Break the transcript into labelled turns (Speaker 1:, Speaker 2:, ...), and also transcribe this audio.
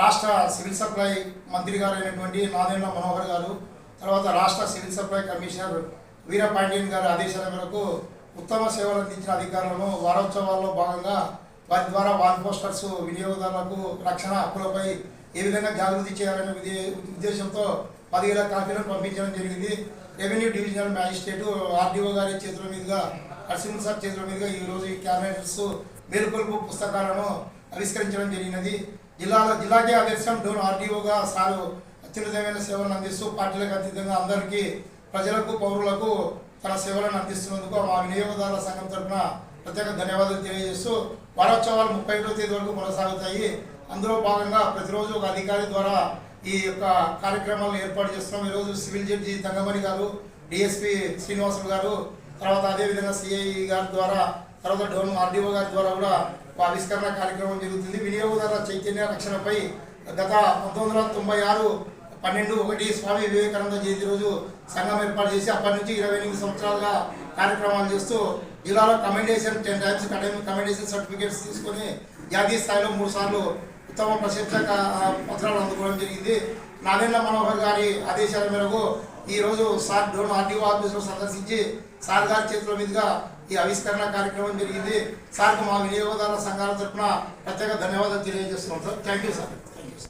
Speaker 1: రాష్ట్ర civil supply మంత్రి గారు అయినటువంటి నాదెండ్ల మనోహర్ గారు తర్వాత రాష్ట్ర civil supply commissioner Veera Pandyan గారి ఆదేశాల మేరకు ఉత్తమ సేవలు అందించిన అధికారులను వారోత్సవాల్లో భాగంగా వారి ద్వారా వాన్ పోస్టర్స్ వినియోగదారులకు రక్షణ హక్కులపై ఏ విధంగా జాగృతి చేయాలనే ఉద్దేశంతో పదివేల కాపీలను పంపించడం జరిగింది. రెవెన్యూ డివిజనల్ మ్యాజిస్ట్రేట్ ఆర్డీఓ గారి చేతుల మీదుగా నరసింహ సార్ చేతుల మీదుగా ఈ రోజు ఈ క్యాబినెట్స్ మేలుకొల్పు పుస్తకాలను ఆవిష్కరించడం జరిగినది. జిల్లాలో జిల్లాకే అధ్యక్షం డోన్ ఆర్డీఓగా సారు అత్యున్నతమైన సేవలను అందిస్తూ పార్టీలకు అతీతంగా అందరికీ ప్రజలకు పౌరులకు తన సేవలను అందిస్తున్నందుకు మా వినియోగదారుల సంఘం తరఫున ప్రత్యేక ధన్యవాదాలు తెలియజేస్తూ వారోత్సవాలు ముప్పై ఒకటో తేదీ వరకు కొనసాగుతాయి. అందులో భాగంగా ప్రతిరోజు ఒక అధికారి ద్వారా ఈ యొక్క కార్యక్రమాలను ఏర్పాటు చేస్తున్నాం. ఈరోజు సివిల్ జడ్జి తంగమణి గారు డిఎస్పి శ్రీనివాసులు గారు తర్వాత అదేవిధంగా సిఐ గారి ద్వారా తర్వాత డోన్ ఆర్డీఓ గారి ద్వారా కూడా ఒక ఆవిష్కరణ కార్యక్రమం జరుగుతుంది. వినియోగదారుల చైతన్య రక్షణపై గత పంతొమ్మిది వందల తొంభై ఆరు పన్నెండు ఒకటి స్వామి వివేకానంద జయంతి రోజు సంఘం ఏర్పాటు చేసి అప్పటి నుంచి ఇరవై ఎనిమిది సంవత్సరాలుగా కార్యక్రమాలు చేస్తూ జిల్లాలో commendation ten times commendation certificates తీసుకొని జాతీయ స్థాయిలో మూడు సార్లు ఉత్తమ ప్రశంస పత్రాలు అందుకోవడం జరిగింది. నాగేంద్ర మనోహర్ గారి ఆదేశాల మేరకు ఈరోజు సార్ డోన్ ఆర్టీఓ ఆఫీసులో సందర్శించి సార్ గారి చేతుల మీదుగా ఈ ఆవిష్కరణ కార్యక్రమం జరిగింది. సార్కు మా వినియోగదారుల సంఘాల తరఫున ప్రత్యేక ధన్యవాదాలు తెలియజేస్తున్నాం సార్. Thank you sir.